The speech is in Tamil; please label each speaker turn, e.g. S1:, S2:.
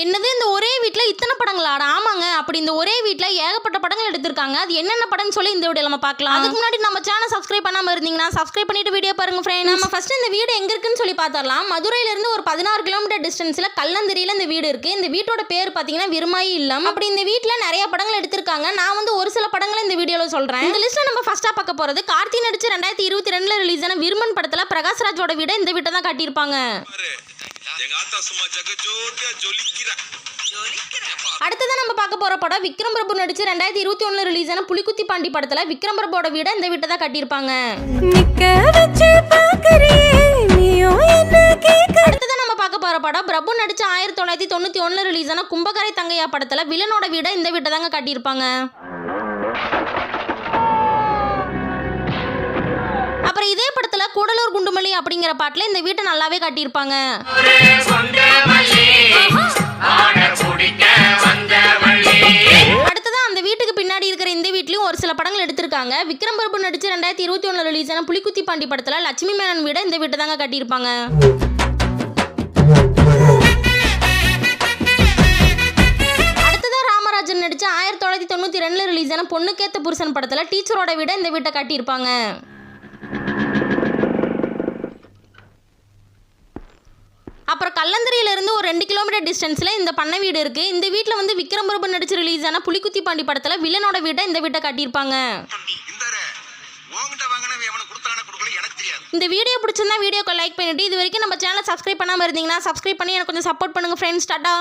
S1: என்னது இந்த ஒரே வீட்டில் இத்தனை படங்களாடா? ஆமாங்க. அப்படி இந்த ஒரே வீட்டில் ஏகப்பட்ட படங்கள் எடுத்திருக்காங்க. அது என்னென்ன படம்னு சொல்லி இந்த வீடியோ நம்ம பார்க்கலாம். அதுக்கு முன்னாடி நம்ம சேனல் சப்ஸ்கிரைப் பண்ணாமல் இருந்தீங்கன்னா சப்ஸ்கிரைப் பண்ணிட்டு வீடியோ பாருங்க ஃப்ரெண்ட் நம்ம ஃபர்ஸ்ட் இந்த வீடு எங்க இருக்குன்னு சொல்லி பார்த்தரலாம் மதுரையிலேருந்து ஒரு பதினாறு கிலோமீட்டர் டிஸ்டன்ஸில் கல்லந்தரியில் இந்த வீடு இருக்குது இந்த வீட்டோட பேர் பார்த்தீங்கன்னா விருமாயி இல்லம். அப்படி இந்த வீட்டில் நிறைய படங்கள் எடுத்திருக்காங்க. நான் வந்து ஒரு சில படங்களை இந்த வீடியோவில் சொல்கிறேன் இந்த லிஸ்ட்டில் நம்ம ஃபஸ்ட்டாக பார்க்க போகிறது கார்த்தி நடிச்சு ரெண்டாயிரத்தி இருபத்தி ரெண்டில் ரிலீஸ் ஆன விருமன் படத்தில் பிரகாஷ்ராஜோட வீடை இந்த வீட்டை தான் காட்டியிருப்பாங்க.
S2: எங்க ஆத்தா சும்மா ஜெகஜோதியா ஜொலிக்கிறா.
S1: அடுத்ததான் நம்ம பார்க்க போற படம் விக்ரம் பிரபு நடிச்சு ரெண்டாயிரத்தி இருபத்தி ஒண்ணுல ரிலீஸ் ஆன புலிக்குத்தி பாண்டி படத்துல விக்ரம் பிரபுவோட வீட இந்த வீட்டை தான் கட்டியிருப்பாங்க. அடுத்ததான் நம்ம பார்க்க போற படம் பிரபு நடிச்ச ஆயிரத்தி தொள்ளாயிரத்தி தொண்ணூத்தி ஒண்ணுல ரிலீஸ் ஆன கும்பகரை தங்கையா படத்துல வில்லனோட வீட இந்த வீட்டை தாங்க கட்டியிருப்பாங்க. அப்புறம் இதே படத்துல குண்டுமல்லி அப்படிங்கிற பாட்டில் இந்த வீட்டை நல்லாவே காட்டியிருப்பாங்க. அடுத்ததா அந்த வீட்டுக்கு பின்னாடி இருக்கிற இந்த வீட்லையும் ஒரு சில படங்கள் எடுத்திருக்காங்க. விக்ரம் பிரபு நடிச்சு ரெண்டாயிரத்தி இருபத்தி ஒண்ணுல ரிலீஸ் ஆன புலிக்குத்தி பாண்டி படத்துல லட்சுமி மேனன் வீட இந்த வீட்டை தாங்க கட்டியிருப்பாங்க. அடுத்ததா ராமராஜன் நடிச்ச ஆயிரத்தி தொள்ளாயிரத்தி தொண்ணூத்தி ரெண்டுல ரிலீஸ் ஆன பொண்ணுக்கேத்த புருஷன் படத்துல டீச்சரோட வீட இந்த வீட்டை காட்டியிருப்பாங்க. அப்புறம் கல்லந்தரியில இருந்து ஒரு ரெண்டு கிலோமீட்டர் டிஸ்டன்ஸ்ல இந்த பண்ணை வீடு இருக்கு. இந்த வீட்ல வந்து விக்ரம் பிரபு நடிச்சு ரிலீஸ் ஆன புலிக்குத்தி பாண்டி படத்துல வில்லனோட வீட்டை இந்த வீட்டை காட்டியிருப்பாங்க. இந்த வீடியோ பிடிச்சிருந்தா வீடியோக்கு லைக் பண்ணிட்டு இது வரைக்கும் நம்ம சேனலை சப்ஸ்கிரைப் பண்ணாம இருந்தீங்கன்னா சப்ஸ்கிரைப் பண்ணி எனக்கு கொஞ்சம் சப்போர்ட் பண்ணுங்க ஃப்ரெண்ட்ஸ் டாட்டா